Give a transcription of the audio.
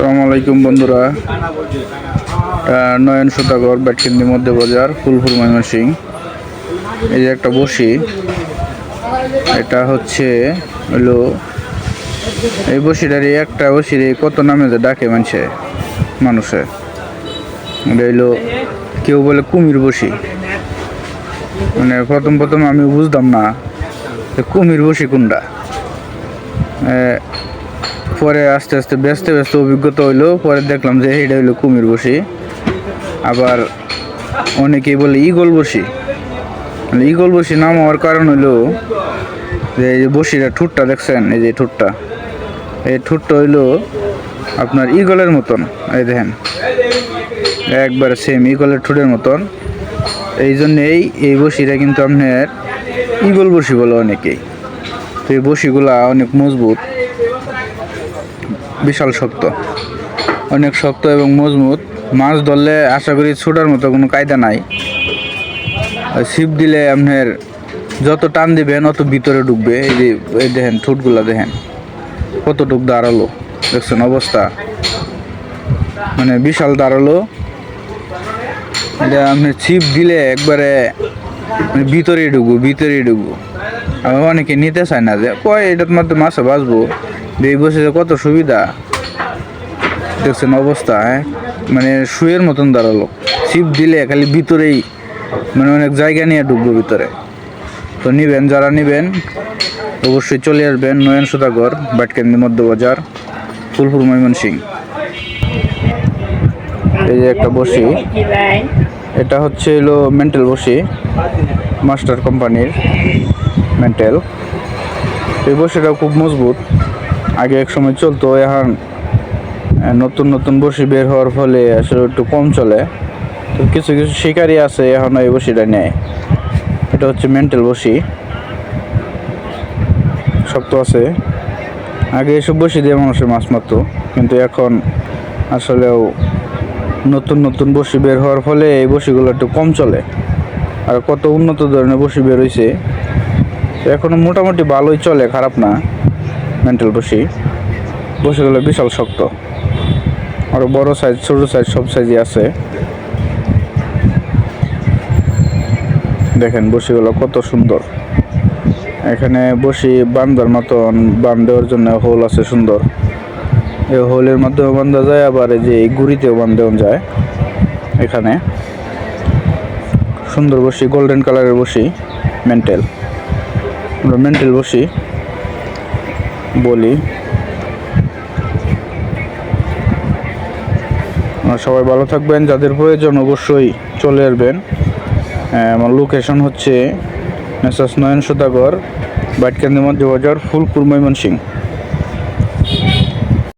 আসসালামু আলাইকুম বন্ধুরা। নয়ন সুতাগর ব্যাটকেন্দি মধ্যে বাজার, ফুলপুর ময়মনসিং। এই যে একটা বসি, এটা হচ্ছে হলো, এই বসিটার এই একটা বসির এই কত নামে যে ডাকে মানছে, মানুষে। এটা হইল কেউ বলে কুমির বসি। মানে প্রথম প্রথম আমি বুঝতাম না কুমির বসি কোনটা। পরে আস্তে আস্তে ব্যস্ত ব্যস্ত অভিজ্ঞতা হইল, পরে দেখলাম যে এটা হইল কুমির বসি। আবার অনেকেই বলে ইগল বসি। মানে ইগল বসি নাম হওয়ার কারণ হইল যে এই যে বসিটা ঠুটটা দেখছেন, এই যে ঠুটটা। এই ঠুটটা হইল আপনার ইগলের মতন, এই দেখেন। একবারে সেম ইগলের ঠুটের মতন। এই জন্যেই এই বসিটা কিন্তু আপনার ইগল বসি বলে অনেকেই। তো এই বসিগুলা অনেক মজবুত। বিশাল শক্ত। অনেক শক্ত এবং মজবুত। মাছ ধরলে আশা করি ছোটার মতো কোনো কায়দা নাই। ছিপ দিলে আপনার যত টান দিবেন, অত ভিতরে ঢুকবে। এই যে, এই দেখেন, ঠোঁটগুলা দেখেন, কতটুক দাঁড়াল। দেখছেন অবস্থা? মানে বিশাল দাঁড়াল। এটা আপনি ছিপ দিলে একবারে মানে ভিতরেই ঢুকবো ভিতরেই ঢুকবো। আবার অনেকে নিতে চায় না যে, কয় এটার মধ্যে মাছে বাঁচবো? এই বসে কত সুবিধা। দেখছেন অবস্থা হ্যাঁ? মানে শুয়ের মতন দাঁড়াল। ছিপ দিলে খালি ভিতরেই মানে অনেক জায়গা নিয়ে ঢুকবো ভিতরে। তো নিবেন, যারা নিবেন, অবশ্যই চলে আসবেন নয়ন সুতাগর, বাটকেন্দি মধ্যবাজার, ফুলপুর ময়মনসিং। এই যে একটা বসি, এটা হচ্ছে হলো মেন্টাল বসি, মাস্টার কোম্পানির মেন্টাল। এই বসিটা খুব মজবুত। আগে এক সময় চলতো, এখন নতুন নতুন বসি বের হওয়ার ফলে আসলে একটু কম চলে। তো কিছু কিছু শিকারি আছে, এখন এই বসিটা নেয়। এটা হচ্ছে মেন্টাল বসি। শক্ত আছে। আগে এসব বসি দিয়ে মানুষের মাছ মারতো, কিন্তু এখন আসলেও নতুন নতুন বসি বের হওয়ার ফলে এই বসিগুলো একটু কম চলে। আর কত উন্নত ধরনের বসি বের হয়েছে এখনও মোটামুটি ভালোই চলে, খারাপ না। মেন্টাল বসি। বসিগুলো বিশাল শক্ত। আরও বড় সাইজ ছোট সাইজ সব সাইজই আছে। দেখেন বসিগুলো কত সুন্দর। এখানে বসি বান্ধার মতন, বান দেওয়ার জন্য হোল আছে সুন্দর। এই হোলের মাধ্যমে বান্ধা যায়, আবার এই যে গুড়িতেও বান্ধা যায়। এখানে। সুন্দর বসি গোল্ডেন কালারের বসি মেন্টেল আমরা মেন্টেল বসি। বলি। সবাই ভালো থাকবেন, যাদের প্রয়োজন অবশ্যই চলে আসবেন। আমার লোকেশন হচ্ছে মেসাস নয়ন সুতাগর মধ্যে ফুল ফুলপুর, ময়মনসিংহ।